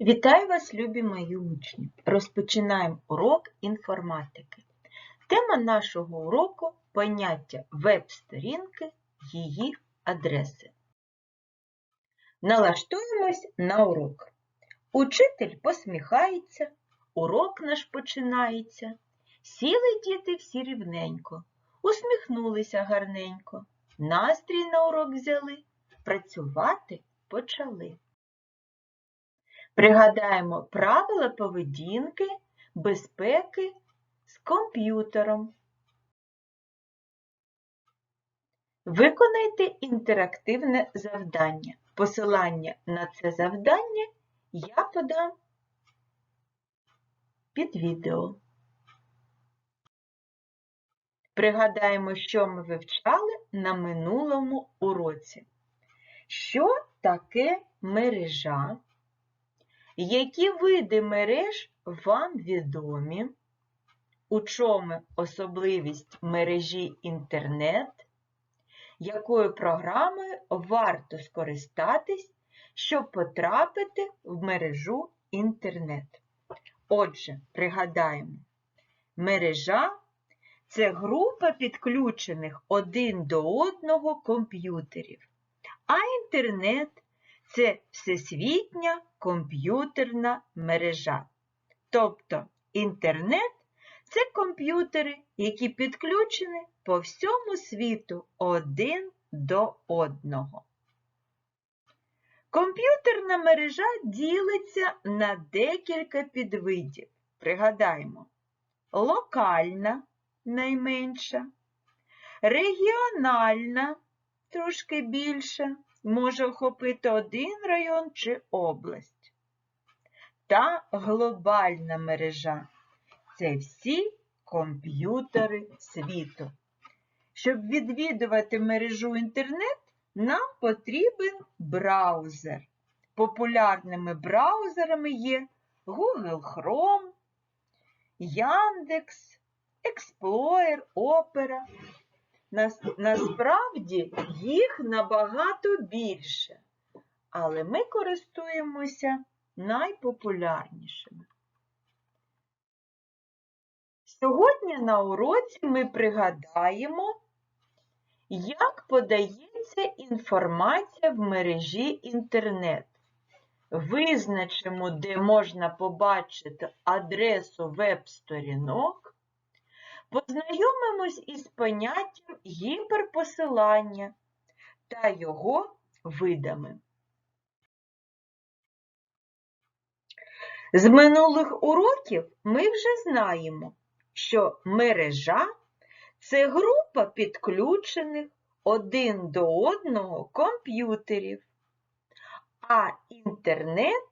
Вітаю вас, любі мої учні! Розпочинаємо урок інформатики. Тема нашого уроку поняття веб-сторінки, її адреси. Налаштуємось на урок. Учитель посміхається, урок наш починається. Сіли діти всі рівненько, усміхнулися гарненько, настрій на урок взяли, працювати почали. Пригадаємо правила поведінки, безпеки з комп'ютером. Виконайте інтерактивне завдання. Посилання на це завдання я подам під відео. Пригадаємо, що ми вивчали на минулому уроці. Що таке мережа? Які види мереж вам відомі? У чому особливість мережі інтернет? Якою програмою варто скористатись, щоб потрапити в мережу інтернет? Отже, пригадаємо, мережа це група підключених один до одного комп'ютерів, а інтернет це всесвітня комп'ютерна мережа. Тобто інтернет це комп'ютери, які підключені по всьому світу один до одного. Комп'ютерна мережа ділиться на декілька підвидів. Пригадаємо, локальна найменша, регіональна трошки більша, може охопити один район чи область. Та глобальна мережа це всі комп'ютери світу. Щоб відвідувати мережу інтернет, нам потрібен браузер. Популярними браузерами є Google Chrome, Яндекс, Explorer, Opera. Насправді їх набагато більше, але ми користуємося найпопулярнішими. Сьогодні на уроці ми пригадаємо, як подається інформація в мережі інтернет. Визначимо, де можна побачити адресу веб-сторінок. Познайомимось із поняттям гіперпосилання та його видами. З минулих уроків ми вже знаємо, що мережа це група підключених один до одного комп'ютерів, а інтернет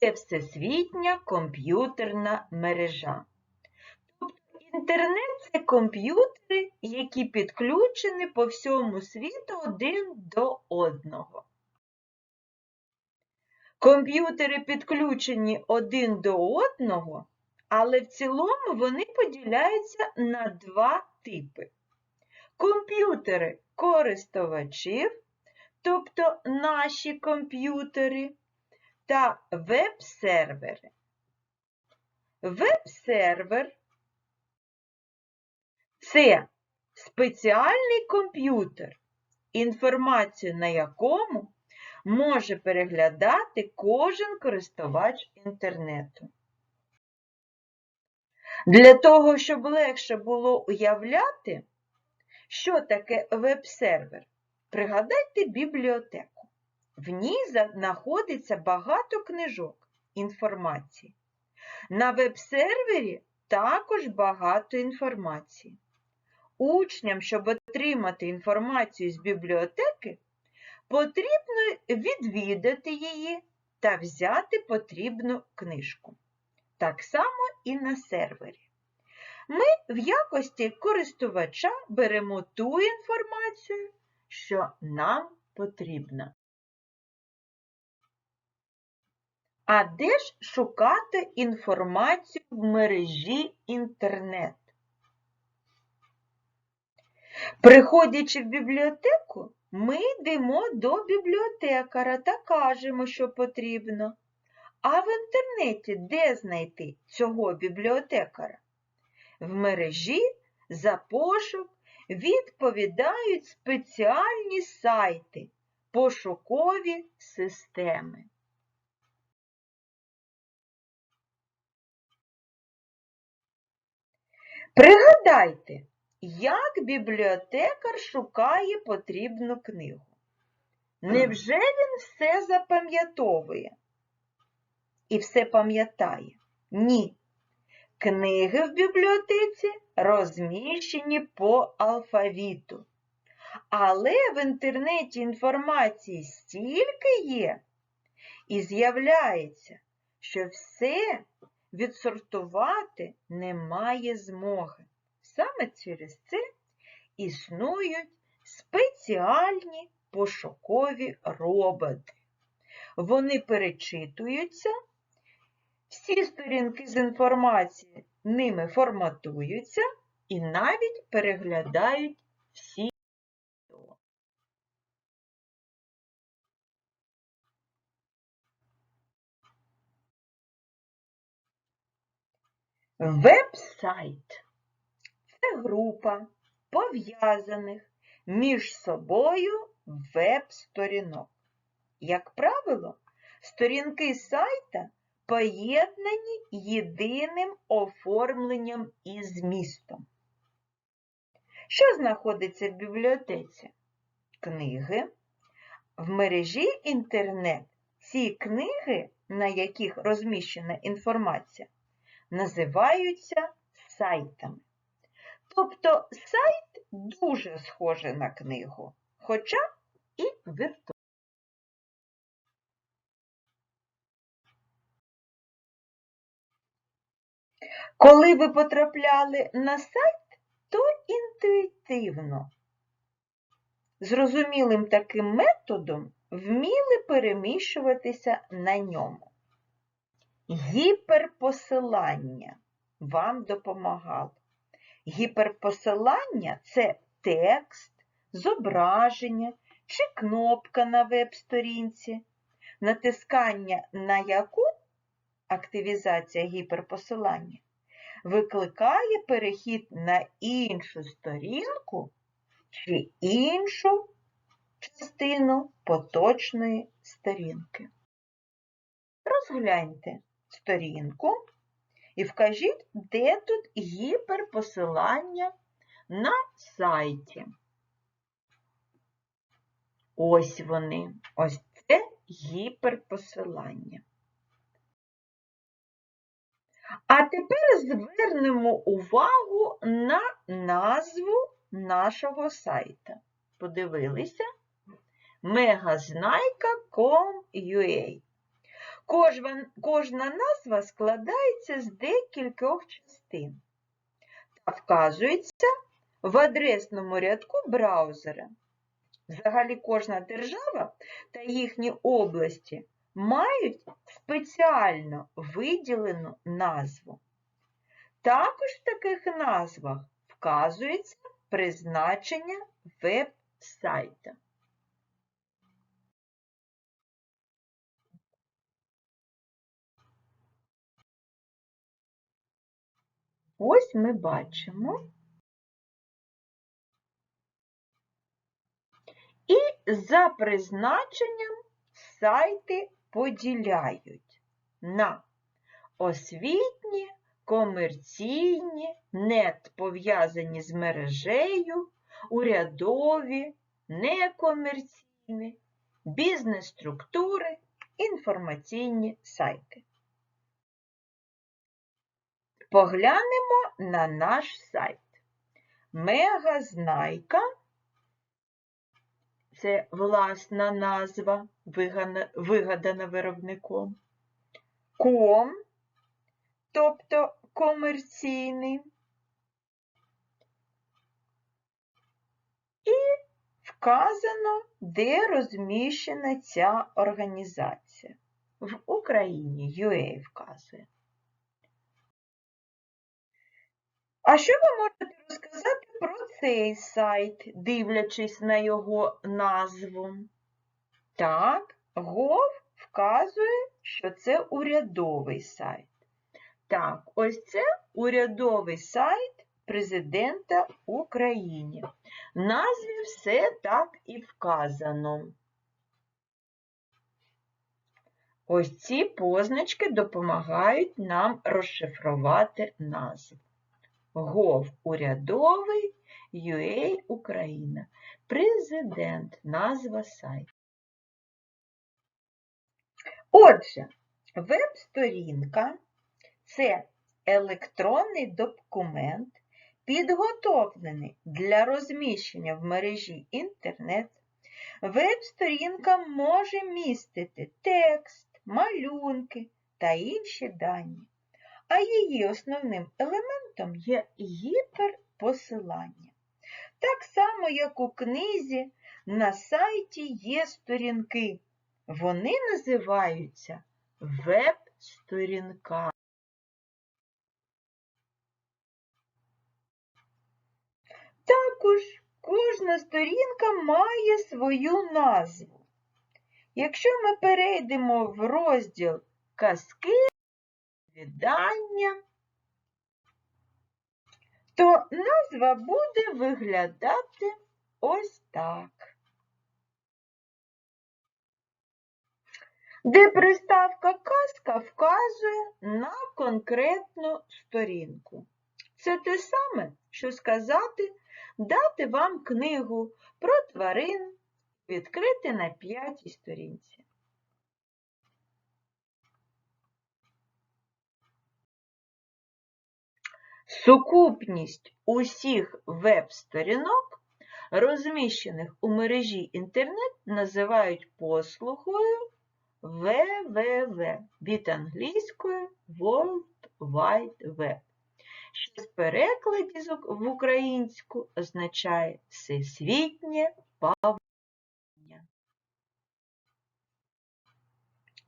це всесвітня комп'ютерна мережа. Інтернет це комп'ютери, які підключені по всьому світу один до одного. Комп'ютери підключені один до одного, але в цілому вони поділяються на два типи. Комп'ютери користувачів, тобто наші комп'ютери, та веб-сервери. Веб-сервер це спеціальний комп'ютер, інформацію на якому може переглядати кожен користувач інтернету. Для того, щоб легше було уявляти, що таке веб-сервер, пригадайте бібліотеку. В ній знаходиться багато книжок інформації. На веб-сервері також багато інформації. Учням, щоб отримати інформацію з бібліотеки, потрібно відвідати її та взяти потрібну книжку. Так само і на сервері. Ми в якості користувача беремо ту інформацію, що нам потрібна. А де ж шукати інформацію в мережі інтернет? Приходячи в бібліотеку, ми йдемо до бібліотекара та кажемо, що потрібно. А в інтернеті де знайти цього бібліотекара? В мережі за пошук відповідають спеціальні сайти, пошукові системи. Пригадайте, як бібліотекар шукає потрібну книгу. Невже він все запам'ятовує і все пам'ятає? Ні. Книги в бібліотеці розміщені по алфавіту. Але в інтернеті інформації стільки є, і з'являється, що все відсортувати немає змоги. Саме через це існують спеціальні пошукові роботи. Вони перечитуються, всі сторінки з інформації ними форматуються і навіть переглядають всі відео. Веб-сайт група пов'язаних між собою веб-сторінок. Як правило, сторінки сайта поєднані єдиним оформленням і змістом. Що знаходиться в бібліотеці? Книги. В мережі інтернет ці книги, на яких розміщена інформація, називаються сайтами. Тобто сайт дуже схожий на книгу, хоча і віртуальний. Коли ви потрапляли на сайт, то інтуїтивно, зрозумілим таким методом вміли переміщуватися на ньому. Гіперпосилання вам допомагало. Гіперпосилання це текст, зображення чи кнопка на веб-сторінці, натискання на яку активізація гіперпосилання викликає перехід на іншу сторінку чи іншу частину поточної сторінки. Розгляньте сторінку і вкажіть, де тут гіперпосилання на сайті. Ось вони, ось це гіперпосилання. А тепер звернемо увагу на назву нашого сайта. Подивилися? megaznайка.com.ua Кожна, назва складається з декількох частин та вказується в адресному рядку браузера. Взагалі кожна держава та їхні області мають спеціально виділену назву. Також в таких назвах вказується призначення веб-сайта. Ось ми бачимо. І за призначенням сайти поділяють на освітні, комерційні, нет пов'язані з мережею, урядові, некомерційні, бізнес-структури, інформаційні сайти. Поглянемо на наш сайт. Мегазнайка це власна назва, вигадана виробником. Ком, тобто комерційний. І вказано, де розміщена ця організація. В Україні UA вказує. А що ви можете розказати про цей сайт, дивлячись на його назву? Так, Гов вказує, що це урядовий сайт. Так, ось це урядовий сайт президента України. В назві все так і вказано. Ось ці позначки допомагають нам розшифрувати назву. Гов UA Україна. Президент, назва сайту. Отже, веб-сторінка це електронний документ, підготовлений для розміщення в мережі інтернет. Веб-сторінка може містити текст, малюнки та інші дані, а її основним елементом є гіперпосилання. Так само, як у книзі, на сайті є сторінки. Вони називаються веб-сторінка. Також кожна сторінка має свою назву. Якщо ми перейдемо в розділ казки, віддання, то назва буде виглядати ось так. Де приставка казка вказує на конкретну сторінку. Це те саме, що сказати, дати вам книгу про тварин, відкрити на п'ятій сторінці. Сукупність усіх веб-сторінок, розміщених у мережі інтернет, називають послугою www від англійської World Wide Web, що з перекладі в українську означає всесвітнє павутиння.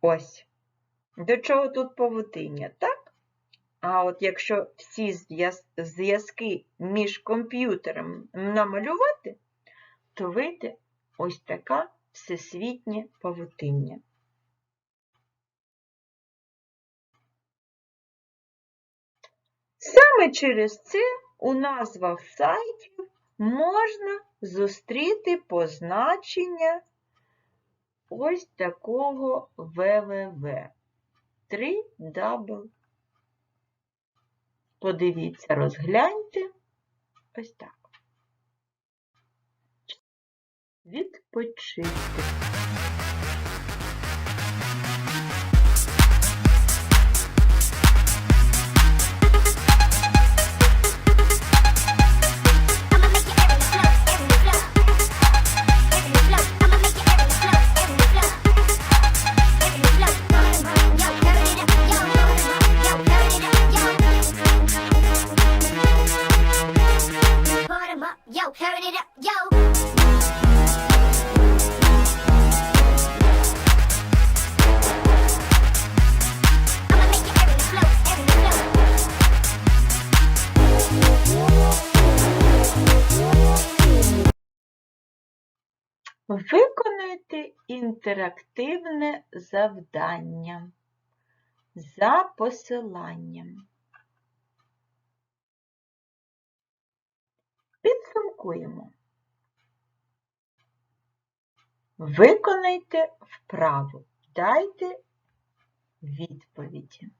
Ось. До чого тут павутиння, так? А от якщо всі зв'язки між комп'ютером намалювати, то вийде ось така всесвітнє павутиння. Саме через це у назвах сайтів можна зустріти позначення ось такого www. 3 double. Подивіться, розгляньте. Ось так. Відпочити. Інтерактивне завдання за посиланням. Підсумкуємо. Виконайте вправу. Дайте відповіді.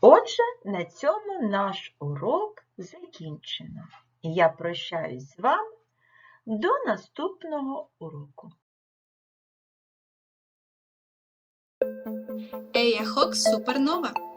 Отже, на цьому наш урок закінчено. Я прощаюсь з вами до наступного уроку. Ея Хокс Супернова.